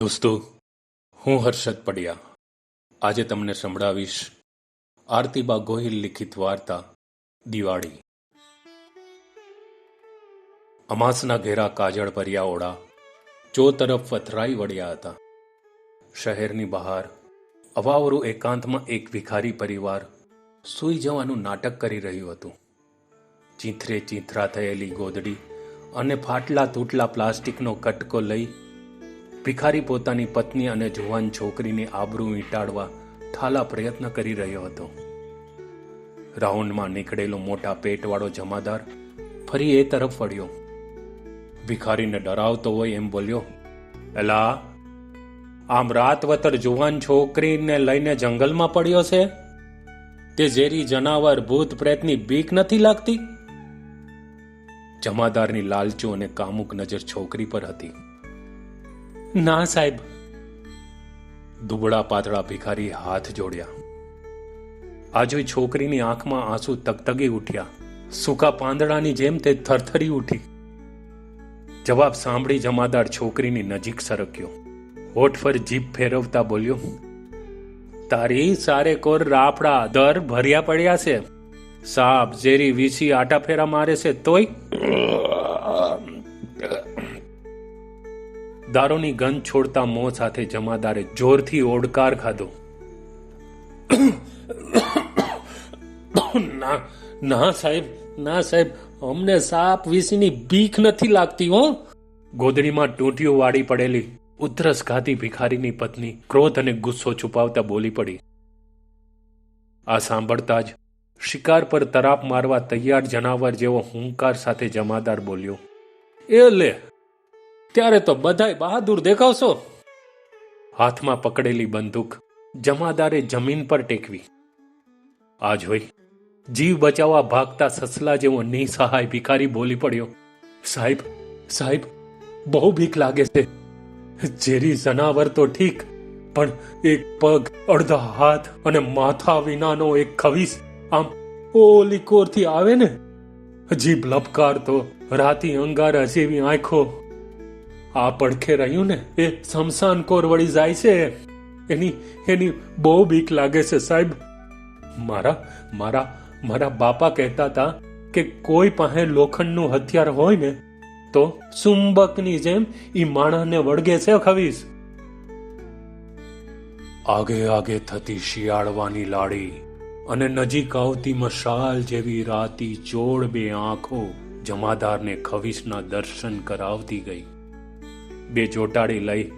દોસ્તો, હું હર્ષદ પડિયા. આજે તમને સંભળાવીશ આરતીબા ગોહિલ લિખિત વાર્તા, દિવાળી. અમાસના ઘેરા કાજળ ભર્યા ઓળા, ચો તરફ વથરાઈ વળ્યા હતા. શહેરની બહાર, અવાવરું એકાંતમાં એક ભિખારી પરિવાર સૂઈ જવાનું નાટક કરી રહ્યું હતું. ચીંથરે ચીંથરા થયેલી ગોદડી અને ફાટલા તૂટલા પ્લાસ્ટિકનો કટકો લઈ ભિખારી પોતાની પત્ની અને જુવાન છોકરીની આબરૂ વીંટાળવા ઠાલા પ્રયત્ન કરી રહ્યો હતો. રાઉન્ડમાં નીકળેલો મોટા પેટવાળો જમાદાર ફરી એ તરફ વળ્યો. ભિખારીને ડરાવતો હોય એમ બોલ્યો, એલા, આમ રાતવતર જુવાન છોકરીને લઈને જંગલમાં પડ્યો છે? તે ઝેરી જનાવર ભૂત પ્રેતની બીક નથી લાગતી? જમાદારની લાલચુ અને કામુક નજર છોકરી પર હતી. ના સાહેબ. દુબળા પાતળા ભિખારી હાથ જોડ્યા. આ જોઈ છોકરીની આંખમાં આંસુ તગતગી ઉઠ્યા. સૂકા પાંદડાની જેમ તે થરથરી ઉઠી. જવાબ સાંભળી જમાદાર છોકરીની નજીક સરક્યો. હોઠ પર જીભ ફેરવતા બોલ્યો, તારી સારે કોર રાફડા દર ભર્યા પડ્યા છે. સાપ ઝેરી વીસી આટા ફેરા મારે છે તોય. દારૂની ગંધ છોડતા મોં સાથે જમાદારે જોરથી ઓડકાર ખાધો. ના ના સાહેબ ના સાહેબ, અમને સાપ વિશીની બીક નથી લાગતી, હો. ગોદડીમાં ટૂંટીઓ વાળી પડેલી ઉધરસ ઘાતી ભિખારીની પત્ની ક્રોધ અને ગુસ્સો છુપાવતા બોલી પડી. આ સાંભળતા જ શિકાર પર તરાપ મારવા તૈયાર જનાવર જેવો હુંકાર સાથે જમાદાર બોલ્યો, એ લે ત્યારે તો બધાય બહાદુર દેખાવશો. હાથમાં પકડેલી બંદૂક જમાદારે જમીન પર ટેકવી. આ જોઈ જીવ બચાવવા ભાગતા સસલા જેવો નિસહાય ભિખારી બોલી પડ્યો. સાહેબ સાહેબ, બહુ બીક લાગે છે. ઝેરી જનાવર તો ઠીક, પણ એક પગ, અડધા હાથ અને માથા વિનાનો એક ખવીસ આમ ઓલી કોરથી આવે ને? જીભ લપકારતો, રાતી અંગારા જેવી આંખો આ પડખે રહ્યું ને, એ શમશાન કોર વળી જાય છે. એની એની બહુ બીક લાગે છે, સાહેબ. મારા મારા મારા બાપા કહેતા હતા કે કોઈ પાસે લોખંડનું હથિયાર હોય ને, તો ચુંબકની જેમ ઈ માણસને વળગે છે ખવીસ આગે આગે થતી શિયાળવાની લાડી અને નજીક આવતી મશાલ જેવી રાતી ચોળ બે આંખો જમાદારને ખવીસના દર્શન કરાવતી ગઈ. બે ચોટાડી લઈ.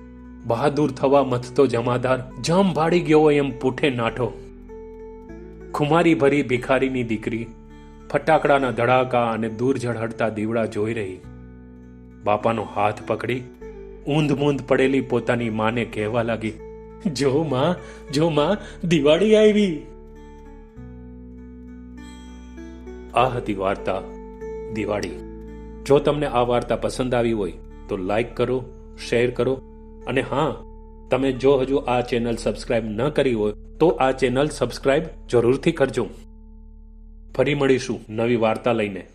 બહાદુર થવા મથતો જમાદાર જમ ભાડી ગયો એમ પૂઠે નાઠો. ખુમારી ભરી ભિખારીની દીકરી, ફટાકડાના ધડાકા અને દૂર ઝળહળતા દીવડા જોઈ રહી. બાપાનો હાથ પકડી, ઊંધ મૂંધ પડેલી પોતાની માને કહેવા લાગી, જો માં જો માં, દિવાળી આવી. આ હતી વાર્તા દિવાળી. જો તમને આ વાર્તા પસંદ આવી હોય તો લાઈક કરો શેર કરો. અને હા, તમે જો હજુ આ ચેનલ સબસ્ક્રાઇબ ન કરી હોય, તો આ ચેનલ સબસ્ક્રાઇબ જરૂરથી કરજો. ફરી મળીશું નવી વાર્તા લઈને.